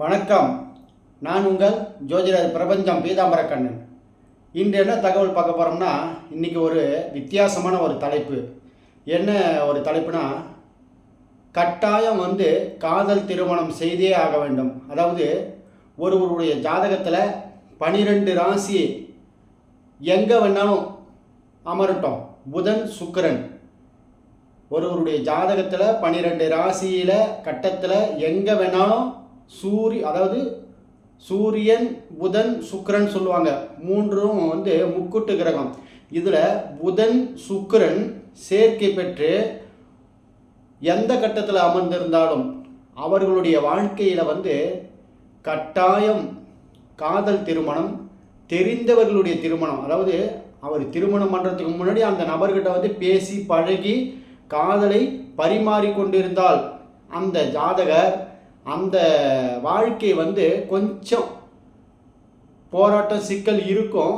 வணக்கம். நான் உங்கள் ஜோதிடர் பிரபஞ்சம் பீதாம்பரக்கண்ணன். இன்று என்ன தகவல் பார்க்க போகிறோம்னா இன்றைக்கி ஒரு வித்தியாசமான ஒரு தலைப்பு. என்ன ஒரு தலைப்புனா கட்டாயம் வந்து காதல் திருமணம் செய்தே ஆக வேண்டும். அதாவது ஒருவருடைய ஜாதகத்தில் பனிரெண்டு ராசி எங்கே வேணாலும் அமரட்டும். புதன் சுக்கிரன். ஒருவருடைய ஜாதகத்தில் பன்னிரெண்டு ராசியில் கட்டத்தில் எங்கே வேணாலும் சூரி அதாவது சூரியன் புதன் சுக்கிரன் சொல்லுவாங்க. மூன்றும் வந்து முக்குட்டு கிரகம். இதில் புதன் சுக்கரன் சேர்க்கை பெற்று எந்த கட்டத்தில் அமர்ந்திருந்தாலும் அவர்களுடைய வாழ்க்கையில் வந்து கட்டாயம் காதல் திருமணம் தெரிந்தவர்களுடைய திருமணம். அதாவது அவர் திருமணம் பண்ணுறதுக்கு முன்னாடி அந்த நபர்கிட்ட வந்து பேசி பழகி காதலை பரிமாறிக்கொண்டிருந்தால் அந்த ஜாதகர் அந்த வாழ்க்கை வந்து கொஞ்சம் போராட்டம் சிக்கல் இருக்கும்.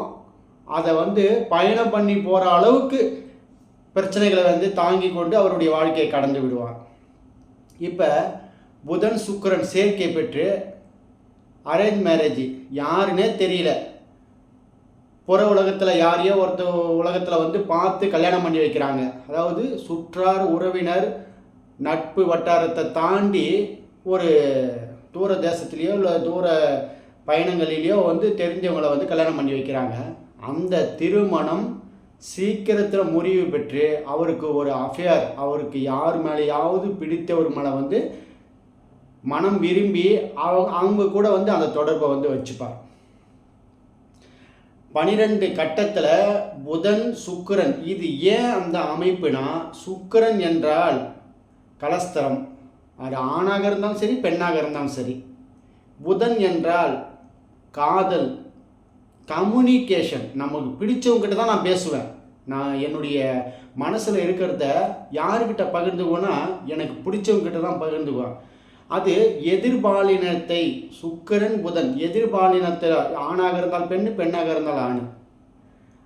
அதை வந்து பயணம் பண்ணி போகிற அளவுக்கு பிரச்சனைகளை வந்து தாங்கி கொண்டு அவருடைய வாழ்க்கையை கடந்து விடுவார். இப்போ புதன் சுக்கிரன் சேர்க்கை பெற்று அரேஞ்ச் மேரேஜ் யாருன்னே தெரியல. புற உலகத்தில் யாரையோ ஒருத்த உலகத்தில் வந்து பார்த்து கல்யாணம் பண்ணி வைக்கிறாங்க. அதாவது சுற்றார் உறவினர் நட்பு வட்டாரத்தை தாண்டி ஒரு தூர தேசத்துலேயோ இல்லை தூர பயணங்களிலேயோ வந்து தெரிஞ்சவங்களை வந்து கல்யாணம் பண்ணி வைக்கிறாங்க. அந்த திருமணம் சீக்கிரத்தில் முறிவு பெற்று அவருக்கு ஒரு அஃபேர் அவருக்கு யார் மேலேயாவது பிடித்தவர் மேலே வந்து மனம் விரும்பி அவங்க அவங்க கூட வந்து அந்த தொடர்பை வந்து வச்சுப்பார். பனிரெண்டு கட்டத்தில் புதன் சுக்கரன் இது ஏன் அந்த அமைப்புனா சுக்கிரன் என்றால் கலஸ்தரம் அது ஆணாக இருந்தாலும் சரி பெண்ணாக இருந்தாலும் சரி. புதன் என்றால் காதல் கம்யூனிகேஷன் நமக்கு பிடிச்சவங்ககிட்ட தான் நான் பேசுவேன். நான் என்னுடைய மனசில் இருக்கிறத யாருக்கிட்ட பகிர்ந்துக்குவேன்னா எனக்கு பிடிச்சவங்ககிட்ட தான் பகிர்ந்துக்குவேன். அது எதிர்பாலினத்தை சுக்கிரன் புதன். எதிர்பாலினத்தில் ஆணாக இருந்தால் பெண்ணு பெண்ணாக இருந்தால் ஆண்.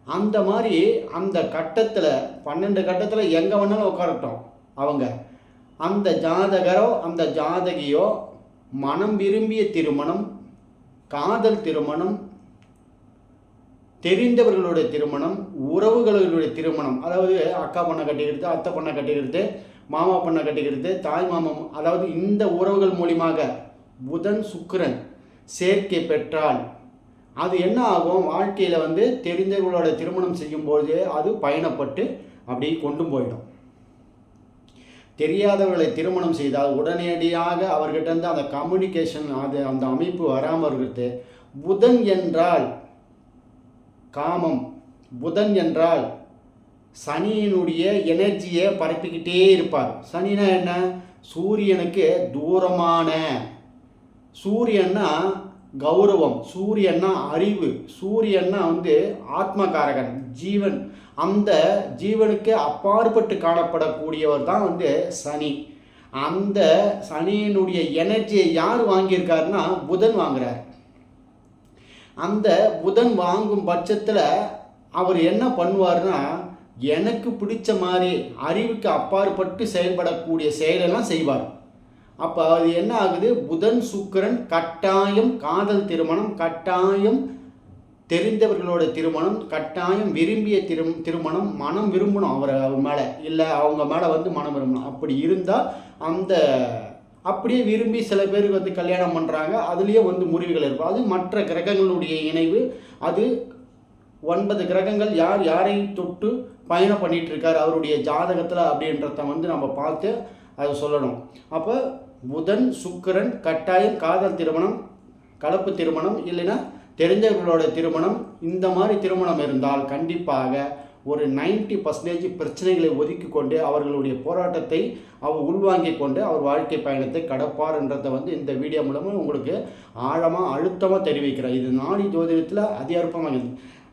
அந்த மாதிரி அந்த கட்டத்தில் பன்னெண்டு கட்டத்தில் எங்கே வேணாலும் உட்காரட்டும் அவங்க. அந்த ஜாதகரோ அந்த ஜாதகியோ மனம் விரும்பிய திருமணம் காதல் திருமணம் தெரிந்தவர்களுடைய திருமணம் உறவுகளுடைய திருமணம் அதாவது அக்கா பொண்ணை கட்டிக்கிறது அத்தை பொண்ணை கட்டிக்கிறது மாமா பொண்ணை கட்டிக்கிறது தாய் மாமம் அதாவது இந்த உறவுகள் மூலியமாக புதன் சுக்கிரன் சேர்க்கை பெற்றால் அது என்ன ஆகும்? வாழ்க்கையில் வந்து தெரிந்தவர்களோட திருமணம் செய்யும்போது அது பயணப்பட்டு அப்படி கொண்டு போயிடும். தெரியாதவர்களை திருமணம் செய்தால் உடனடியாக அவர்கிட்டருந்து அந்த கம்யூனிகேஷன் அது அந்த அமைப்பு வராமல் இருக்கிறது. புதன் என்றால் காமம். புதன் என்றால் சனியினுடைய எனர்ஜியை பரப்பிக்கிட்டே இருப்பார். சனினா என்ன? சூரியனுக்கு தூரமான சூரியன்னா கௌரவம் சூரியன்னா அறிவு சூரியன்னா வந்து ஆத்மகாரகன் ஜீவன். அந்த ஜீவனுக்கு அப்பாற்பட்டு காணப்படக்கூடியவர் தான் வந்து சனி. அந்த சனியினுடைய எனர்ஜியை யார் வாங்கியிருக்காருன்னா புதன் வாங்குறார். அந்த புதன் வாங்கும் பட்சத்தில் அவர் என்ன பண்ணுவார்னா எனக்கு பிடிச்ச மாதிரி அறிவுக்கு அப்பாற்பட்டு செயல்படக்கூடிய செயலெல்லாம் செய்வார். அப்போ அது என்ன ஆகுது? புதன் சுக்கிரன் கட்டாயம் காதல் திருமணம் கட்டாயம் தெரிந்தவர்களோட திருமணம் கட்டாயம் விரும்பிய திரு திருமணம் மனம் விரும்பணும் அவர் அவர் மேலே. இல்லை அவங்க மேலே வந்து மனம் விரும்பணும். அப்படி இருந்தால் அந்த அப்படியே விரும்பி சில பேருக்கு வந்து கல்யாணம் பண்ணுறாங்க அதுலேயே வந்து முறிவுகள் இருக்கும். அது மற்ற கிரகங்களுடைய இணைவு. அது ஒன்பது கிரகங்கள் யார் யாரை தொட்டு பயணம் பண்ணிகிட்டு இருக்கார் அவருடைய ஜாதகத்தில் அப்படின்றத வந்து நம்ம பார்த்து அதை சொல்லணும். அப்போ புதன் சுக்கிரன் கட்டாயம் காதல் திருமணம் கலப்பு திருமணம் இல்லைன்னா தெரிஞ்சவர்களோட திருமணம் இந்த மாதிரி திருமணம் இருந்தால் கண்டிப்பாக ஒரு நைன்டி பர்சன்டேஜ் பிரச்சனைகளை ஒதுக்கி கொண்டு அவர்களுடைய போராட்டத்தை அவர் உள்வாங்கி கொண்டு அவர் வாழ்க்கை பயணத்தை கடப்பார்ன்றதை வந்து இந்த வீடியோ மூலமாக உங்களுக்கு ஆழமாக அழுத்தமாக தெரிவிக்கிறார் இது நாடி ஜோதிடத்தில் அதிகற்பமாக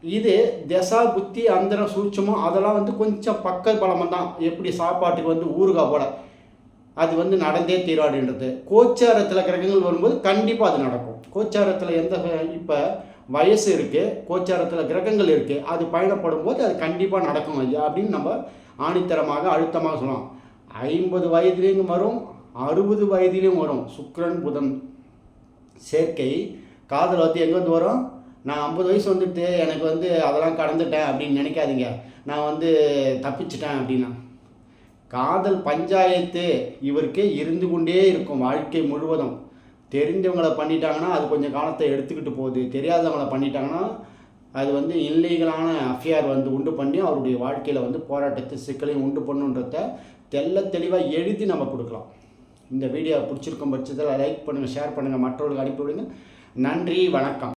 இது தசா புத்தி அந்தரம் சூட்சமோ அதெல்லாம் வந்து கொஞ்சம் பக்க பலமாக தான் எப்படி சாப்பாட்டுக்கு வந்து ஊறுகாய் போட அது வந்து நடந்தே தீராடுன்றது கோச்சாரத்தில் கிரகங்கள் வரும்போது கண்டிப்பாக அது நடக்கும். கோச்சாரத்தில் எந்த இப்போ வயசு இருக்குது கோச்சாரத்தில் கிரகங்கள் இருக்குது அது பயணப்படும் போது அது கண்டிப்பாக நடக்கும் ஐயா அப்படின்னு நம்ம ஆணித்தரமாக அழுத்தமாக சொல்லலாம். ஐம்பது வயதுலேயும் வரும் அறுபது வயதிலையும் வரும். சுக்ரன் புதன் சேர்க்கை காதல் வந்து எங்கேருந்து வரும்? நான் ஐம்பது வயசு வந்துட்டு எனக்கு வந்து அதெல்லாம் கடந்துட்டேன் அப்படின்னு நினைக்காதீங்க. நான் வந்து தப்பிச்சிட்டேன் அப்படின்னா. காதல் பஞ்சாயத்து இவருக்கு இருந்து கொண்டே இருக்கும் வாழ்க்கை முழுவதும். தெரிஞ்சவங்கள பண்ணிட்டாங்கன்னா அது கொஞ்சம் காலத்தை எடுத்துக்கிட்டு போகுது. தெரியாதவங்கள பண்ணிட்டாங்கன்னா அது வந்து இல்லீகலான அஃபியார் வந்து உண்டு பண்ணி அவருடைய வாழ்க்கையில் வந்து போராட்டத்தை சிக்கலையும் உண்டு பண்ணுன்றத தெல்ல தெளிவாக எழுதி நம்ம கொடுக்கலாம். இந்த வீடியோ பிடிச்சிருக்கும் பட்சத்தில் லைக் பண்ணுங்கள் ஷேர் பண்ணுங்கள் மற்றவர்களுக்கு அனுப்பி விடுங்க. நன்றி வணக்கம்.